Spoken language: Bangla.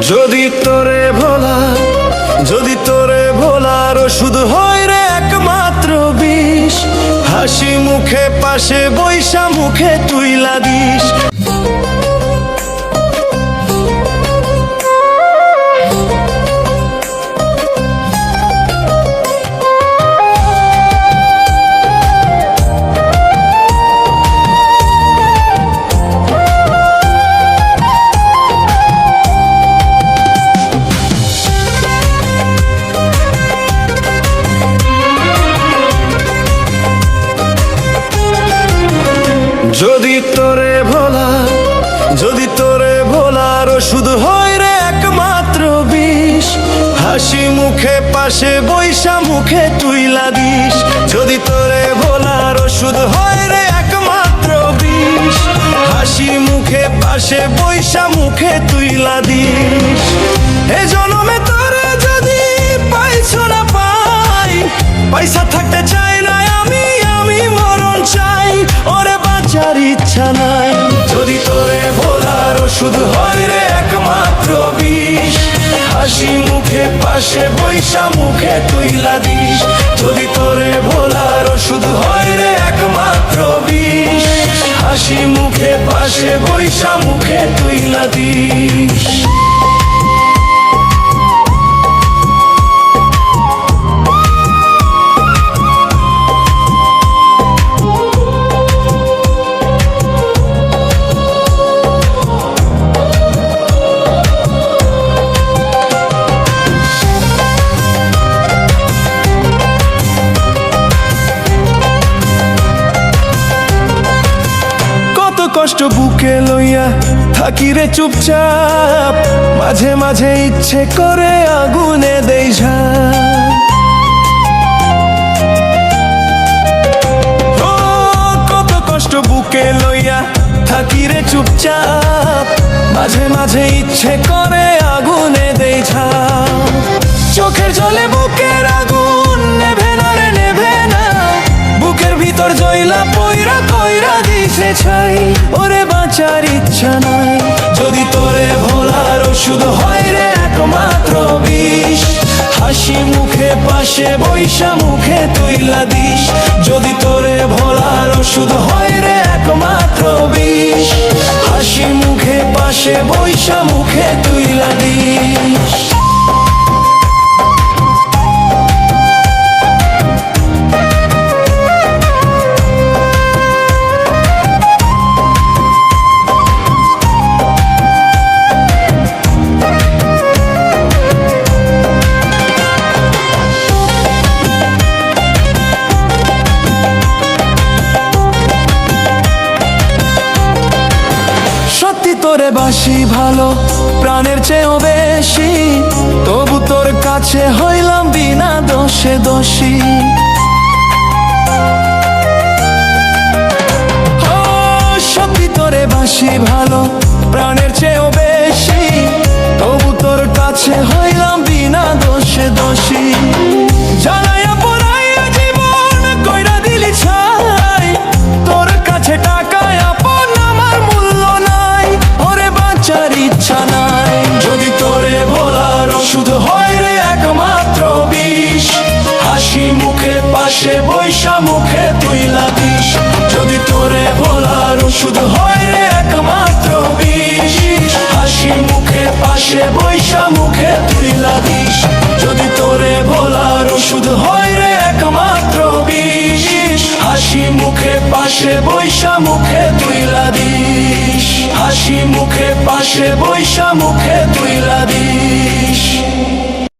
যদি তোরে ভোলা, যদি তোরে ভোলার ওষুধ হয় রে একমাত্র বিষ। হাসি মুখে, পাশে বৈশা মুখে তুই দিস। যদি তোরে ভোলা, যদি তোরে ভোলার ওষুধ হয় রে একমাত্র বিষ। হাসি মুখে, পাশে বৈশা মুখে তুই দিস যদি তোরে ভোলার ওষুধ হয় রে একমাত্র বিষ। হাসি মুখে, পাশে বৈশা মুখে তুই দিস ওষুধ হয় রে একমাত্র বিষ। হাসি মুখে, পাশে বৈশা মুখে তুইলা দিস। যদি তোরে ভোলার শুধু হয় রে একমাত্র বিষ। হাসি মুখে, পাশে বৈশা মুখে তুইলা দিস। কষ্ট বুকে লইয়া থাকি রে চুপচাপ, মাঝে মাঝে ইচ্ছে করে আগুনে দেই কত কষ্ট বুকে লইয়া থাকি রে চুপচাপ, মাঝে মাঝে ইচ্ছে করে আগুনে দেই চোখের জলে বুকে বুকের ছাই, ওরে বাঁচার ইচ্ছা নাই। যদি তোরে ভোলার ওষুধ হয় রে একমাত্র বিষ, হাসি মুখে পাশে বৈশা মুখে তুইলা দিস। যদি তোরে ভোলার ওষুধ হয় রে একমাত্র বিষ, হাসি মুখে পাশে বৈশা মুখে তুইলা দিস। তোরে বাসি ভালো প্রাণের চেয়েও বেশি। তবু তোর কাছে হইলাম বিনা দোষে দোষী। ওষুধ হয় রে একমাত্র বিষ। হাসি মুখে, পাশে বৈশা মুখে তুইলা দিস যদি তোরে ভোলার ওষুধ হয় রে একমাত্র বিষ। হাসি মুখে, পাশে বৈশা মুখে তুইলা দিস হাসি মুখে, পাশে বৈশা মুখে তুইলা দিস